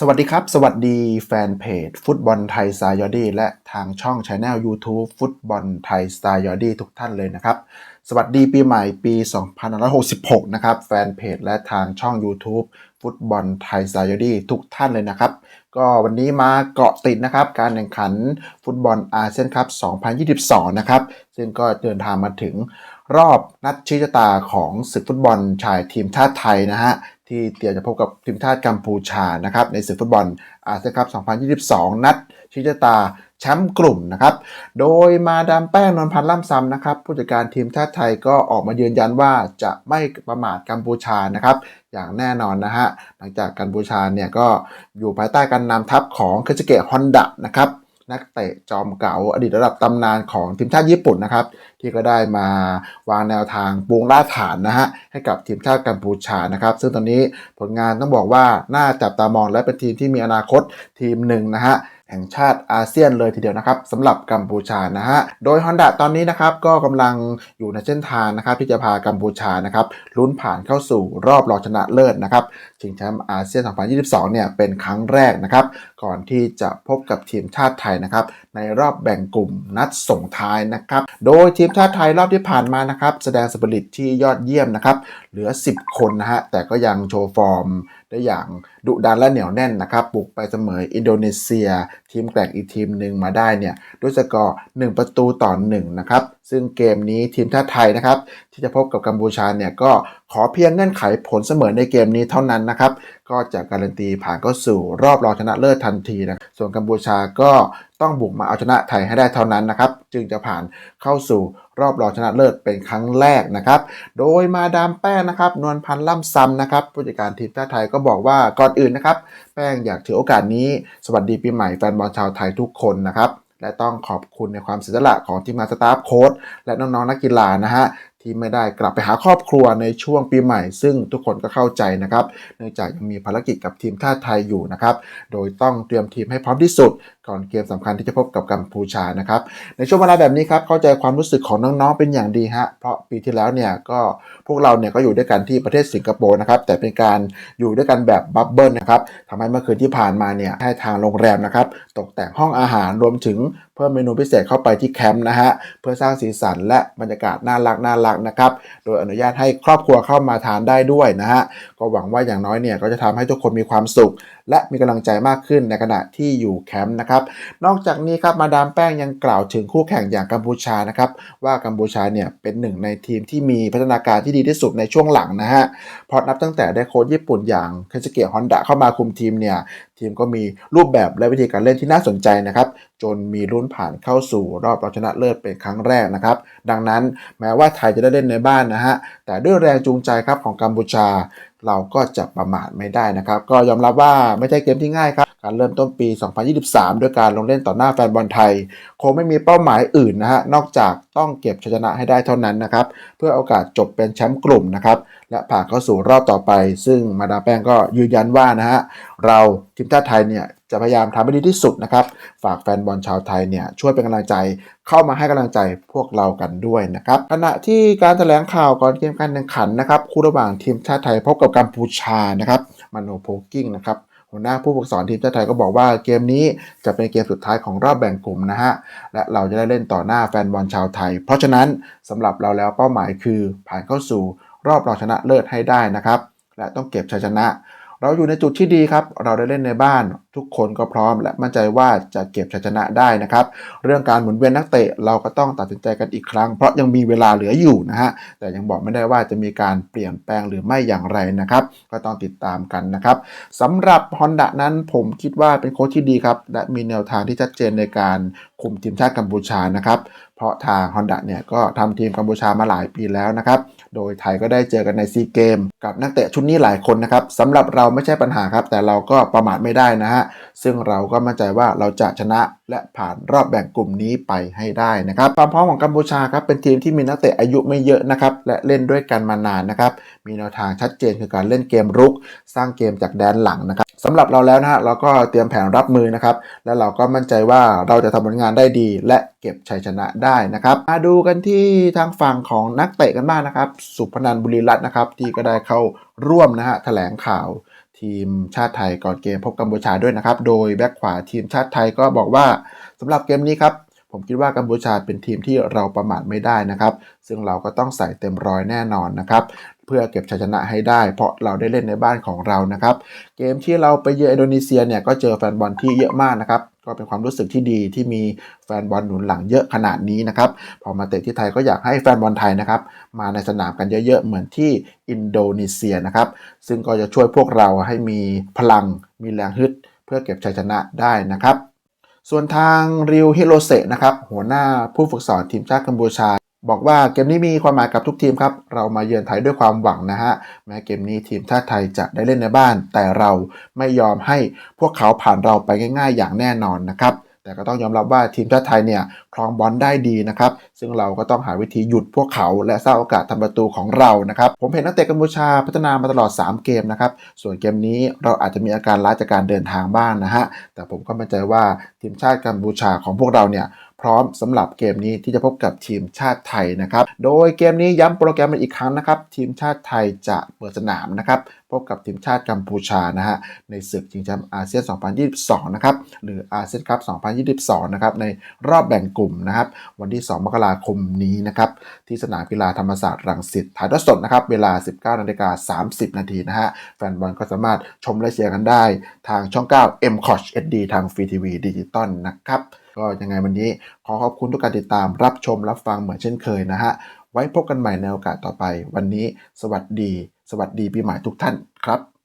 สวัสดีครับ สวัสดีแฟนเพจ ฟุตบอลไทยสไตล์ยอดีและทางช่องช anel YouTube ฟุตบอลไทยสไตล์ยอดีทุกท่านเลยนะครับ สวัสดีปีใหม่ปี 2566 นะครับ แฟนเพจและทางช่อง YouTube ฟุตบอลไทยสไตล์ยอดีทุกท่านเลยนะครับ ก็วันนี้มาเกาะติดนะครับ การแข่งขันฟุตบอลอาเซียนคัพ2022 นะครับ ซึ่งก็เดินทางมาถึงรอบนัดชี้ชะตาของศึกฟุตบอลชายทีมชาติไทยนะฮะ ที่เตรียมจะพบกับทีมชาติกัมพูชานะครับในศึกฟุตบอลอาเซียนคัพ 2022 นัดชิชะตาแชมป์กลุ่มนะครับ โดยมาดามแป้งนนพันธ์ล่ำซำนะครับ ผู้จัดการทีมชาติไทยก็ออกมายืนยันว่าจะไม่ประมาทกัมพูชานะครับ อย่างแน่นอนนะฮะ หลังจากกัมพูชาเนี่ยก็อยู่ภายใต้การนำทัพของคจิเกะฮอนดะนะครับ นักเตะจอมเก๋าอดีตระดับตำนานของทีมชาติญี่ปุ่นนะครับ ที่ก็ได้มาวางแนวทางปูงรากฐานนะฮะให้กับทีมชาติกัมพูชานะครับ ซึ่งตอนนี้ผลงานต้องบอกว่าน่าจับตามองและเป็นทีมที่มีอนาคตทีมหนึ่งนะฮะ แห่งชาติอาเซียนเลยทีเดียวนะครับสำหรับกัมพูชานะฮะโดย Honda ตอนนี้นะครับก็กำลังอยู่ในเส้นทางนะครับที่จะพากัมพูชานะครับลุ้นผ่านเข้าสู่รอบรองชนะเลิศนะครับชิงแชมป์อาเซียน 2022 เนี่ยเป็นครั้งแรกนะครับก่อนที่จะพบกับทีมชาติไทยนะครับในรอบแบ่งกลุ่มนัดส่งท้ายนะครับโดยทีมชาติไทยรอบที่ผ่านมานะครับแสดงสปิริตที่ยอดเยี่ยมนะครับเหลือ 10 คนนะฮะแต่ก็ยังโชว์ฟอร์มได้อย่างดุดันและเหนียวแน่นนะครับบุกไปเสมออินโดนีเซีย ทีมแกร่งอีกทีมหนึ่งมาได้เนี่ยด้วยสกอร์1ประตูต่อ1นะครับ ซึ่งเกมนี้ทีมชาติไทยนะครับ ที่จะพบกับกัมพูชาเนี่ยก็ขอเพียงเงื่อนไขผลเสมอในเกมนี้เท่านั้นนะครับ ก็จะการันตีผ่านเข้าสู่รอบรองชนะเลิศทันทีนะส่วนกัมพูชาก็ต้องบุกมาเอาชนะไทยให้ได้เท่านั้นนะครับ จึงจะผ่านเข้าสู่รอบรองชนะเลิศเป็นครั้งแรกนะครับ โดยมาดามแป้งนะครับ นวลพันธ์ล่ำซำนะครับผู้จัดการทีมชาติไทยก็บอกว่าก่อนอื่นนะครับ แป้งอยากถือโอกาสนี้สวัสดีปีใหม่แฟนบอลชาวไทยทุกคนนะครับ และต้องขอบคุณในความเสียสละของทีมงานสตาฟโค้ดและน้องๆนักกีฬานะฮะที่ไม่ได้กลับไปหาครอบครัวในช่วงปีใหม่ ซึ่งทุกคนก็เข้าใจนะครับ เนื่องจากยังมีภารกิจกับทีมชาติไทยอยู่นะครับ โดยต้องเตรียมทีมให้พร้อมที่สุด ก่อนเกมสำคัญที่จะพบกับกัมพูชานะครับ ในช่วงเวลาแบบนี้ครับ เข้าใจความรู้สึกของน้องๆเป็นอย่างดีฮะ เพราะปีที่แล้วเนี่ยก็พวกเราเนี่ยก็อยู่ด้วยกันที่ประเทศสิงคโปร์นะครับ แต่เป็นการอยู่ด้วยกันแบบบับเบิลนะครับทำให้เมื่อคืนที่ผ่านมาเนี่ยให้ทางโรงแรมนะครับ ตกแต่งห้องอาหารรวมถึงเพิ่มเมนูพิเศษเข้าไปที่แคมป์นะฮะเพื่อสร้างสีสันและบรรยากาศน่ารักน่ารักนะครับ โดยอนุญาตให้ครอบครัวเข้ามาทานได้ด้วยนะฮะก็หวังว่าอย่างน้อยเนี่ยก็จะทำให้ทุกคนมีความสุข และมีกำลังใจมากขึ้นในขณะที่อยู่แคมป์นะครับนอกจากนี้ครับมาดามแป้งยังกล่าวถึงคู่แข่งอย่างกัมพูชานะครับว่ากัมพูชาเนี่ยเป็นหนึ่งในทีมที่มีพัฒนาการที่ดีที่สุดในช่วงหลังนะฮะเพราะนับตั้งแต่ได้โค้ชญี่ปุ่นอย่างเคนสเกะฮอนดะเข้ามาคุมทีมเนี่ยทีมก็มีรูปแบบและวิธีการเล่นที่น่าสนใจนะครับ จนมีลุ้นผ่านเข้าสู่รอบรองชนะเลิศเป็นครั้งแรกนะครับ ดังนั้นแม้ว่าไทยจะได้เล่นในบ้านนะฮะแต่ด้วยแรงจูงใจครับของกัมพูชา เราก็จะประมาทไม่ได้นะครับ ก็ยอมรับว่าไม่ใช่เกมที่ง่ายครับ การเริ่มต้นปี 2023 ด้วยการลงเล่นต่อหน้าแฟนบอลไทย คงไม่มีเป้าหมายอื่นนะฮะ นอกจากต้องเก็บชัยชนะให้ได้เท่านั้นนะครับ เพื่อโอกาสจบเป็นแชมป์กลุ่มนะครับ และผ่านเข้าสู่รอบต่อไป ซึ่งมาดามแป้งก็ยืนยันว่านะฮะ เราทีมชาติไทยเนี่ย จะพยายามทำให้ดีที่สุดนะครับ ฝากแฟนบอลชาวไทยเนี่ยช่วยเป็นกำลังใจเข้ามาให้กำลังใจพวกเรากันด้วยนะครับ ขณะที่การแถลงข่าวก่อนเกมการแข่งขันนะครับคู่ระหว่างทีมชาติไทยพบกับกัมพูชานะครับมาโนโพกิ้งนะครับหัวหน้าผู้ฝึกสอนทีมชาติไทยก็บอกว่าเกมนี้จะเป็นเกมสุดท้ายของรอบแบ่งกลุ่มนะฮะ และเราจะได้เล่นต่อหน้าแฟนบอลชาวไทย เพราะฉะนั้นสำหรับเราแล้วเป้าหมายคือผ่านเข้าสู่รอบรองชนะเลิศให้ได้นะครับ และต้องเก็บชัยชนะ เราอยู่ในจุดที่ดีครับ เราได้เล่นในบ้าน ทุกคนก็พร้อม และมั่นใจว่าจะเก็บชัยชนะได้นะครับ เรื่องการหมุนเวียนนักเตะเราก็ต้องตัดสินใจกันอีกครั้ง เพราะยังมีเวลาเหลืออยู่นะฮะ แต่ยังบอกไม่ได้ว่าจะมีการเปลี่ยนแปลงหรือไม่อย่างไรนะครับ ก็ต้องติดตามกันนะครับสำหรับฮอนดะนั้นผมคิดว่าเป็นโค้ชที่ดีครับ และมีแนวทางที่ชัดเจนในการคุมทีมชาติกัมพูชานะครับ เพราะทางฮอนดะเนี่ยก็ทำทีมกัมพูชามาหลายปีแล้วนะครับ โดยไทยก็ได้เจอกันในซีเกมกับนักเตะชุดนี้หลายคนนะครับสำหรับเราไม่ใช่ปัญหาครับ แต่เราก็ประมาทไม่ได้นะฮะ ซึ่งเราก็มั่นใจว่าเราจะชนะ และผ่านรอบแบ่งกลุ่มนี้ไปให้ได้นะครับความพร้อมของกัมพูชาครับเป็นทีมที่มีนักเตะอายุไม่เยอะนะครับและเล่นด้วยกันมานานนะครับมีแนวทางชัดเจนคือการเล่นเกมรุก สร้างเกมจากแดนหลังนะครับสำหรับเราแล้วนะฮะเราก็เตรียมแผนรับมือนะครับและเราก็มั่นใจว่าเราจะทำผลงานได้ดี และเก็บชัยชนะได้นะครับมาดูกันที่ทางฝั่งของนักเตะกันบ้างนะครับ สุพนันบุรีรัตน์นะครับที่ก็ได้เข้าร่วมนะฮะแถลงข่าว ทีมชาติไทยก่อนเกมพบกัมพูชาด้วยนะครับ โดยแบ็กขวาทีมชาติไทยก็บอกว่าสำหรับเกมนี้ครับ ผมคิดว่ากัมพูชาเป็นทีมที่เราประมาทไม่ได้นะครับ ซึ่งเราก็ต้องใส่เต็มร้อยแน่นอนนะครับ เพื่อเก็บชัยชนะให้ได้ เพราะเราได้เล่นในบ้านของเรานะครับ เกมที่เราไปเยือนอินโดนีเซียเนี่ยก็เจอแฟนบอลที่เยอะมากนะครับ ก็เป็นความรู้สึกที่ดีที่มีแฟนบอลหนุนหลังเยอะขนาดนี้นะครับ พอมาเตะที่ไทยก็อยากให้แฟนบอลไทยนะครับ มาในสนามกันเยอะๆ เหมือนที่อินโดนีเซียนะครับ ซึ่งก็จะช่วยพวกเราให้มีพลัง มีแรงฮึด เพื่อเก็บชัยชนะได้นะครับ ส่วนทางริวฮิโรเซะนะครับ หัวหน้าผู้ฝึกสอนทีมชาติกัมพูชา บอกว่าเกมนี้มีความหมายกับทุกทีมครับ เรามาเยือนไทยด้วยความหวังนะฮะ แม้เกมนี้ทีมชาติไทยจะได้เล่นในบ้าน แต่เราไม่ยอมให้พวกเขาผ่านเราไปง่าย ๆ อย่างแน่นอนนะครับ แต่ก็ต้องยอมรับว่าทีมชาติไทยเนี่ยครองบอลได้ดีนะครับ ซึ่งเราก็ต้องหาวิธีหยุดพวกเขา และสร้างโอกาสทำประตูของเรานะครับ ผมเห็นนักเตะกัมพูชาพัฒนามาตลอด 3 เกมนะครับ ส่วนเกมนี้เราอาจจะมีอาการล้าจากการเดินทางบ้างนะฮะ แต่ผมก็มั่นใจว่าทีมชาติกัมพูชาของพวกเราเนี่ย พร้อมสำหรับเกมนี้ที่จะพบกับทีมชาติไทยนะครับ โดยเกมนี้ย้ำโปรแกรมมาอีกครั้งนะครับ ทีมชาติไทยจะเปิดสนามนะครับพบกับทีมชาติกัมพูชานะฮะในศึกชิงแชมป์อาเซียน 2022 นะครับหรืออาเซียนคัพ 2022 นะครับในรอบแบ่งกลุ่มนะครับวันที่ 2 มกราคมนี้นะครับที่สนามกีฬาธรรมศาสตร์รังสิตถ่ายทอดสดนะครับเวลา 19นาฬิกา30 นาทีนะฮะแฟนบอลก็สามารถชมและเชียร์กันได้ ทางช่อง 9 m c o t HD ทางฟรีทีวีดิจิตอลนะครับก็ยังไงวันนี้ขอขอบคุณทุกการติดตามรับชมรับฟังเหมือนเช่นเคยนะฮะ ไว้พบกันใหม่ในโอกาสต่อไป วันนี้ สวัสดี สวัสดีปีใหม่ทุกท่านครับ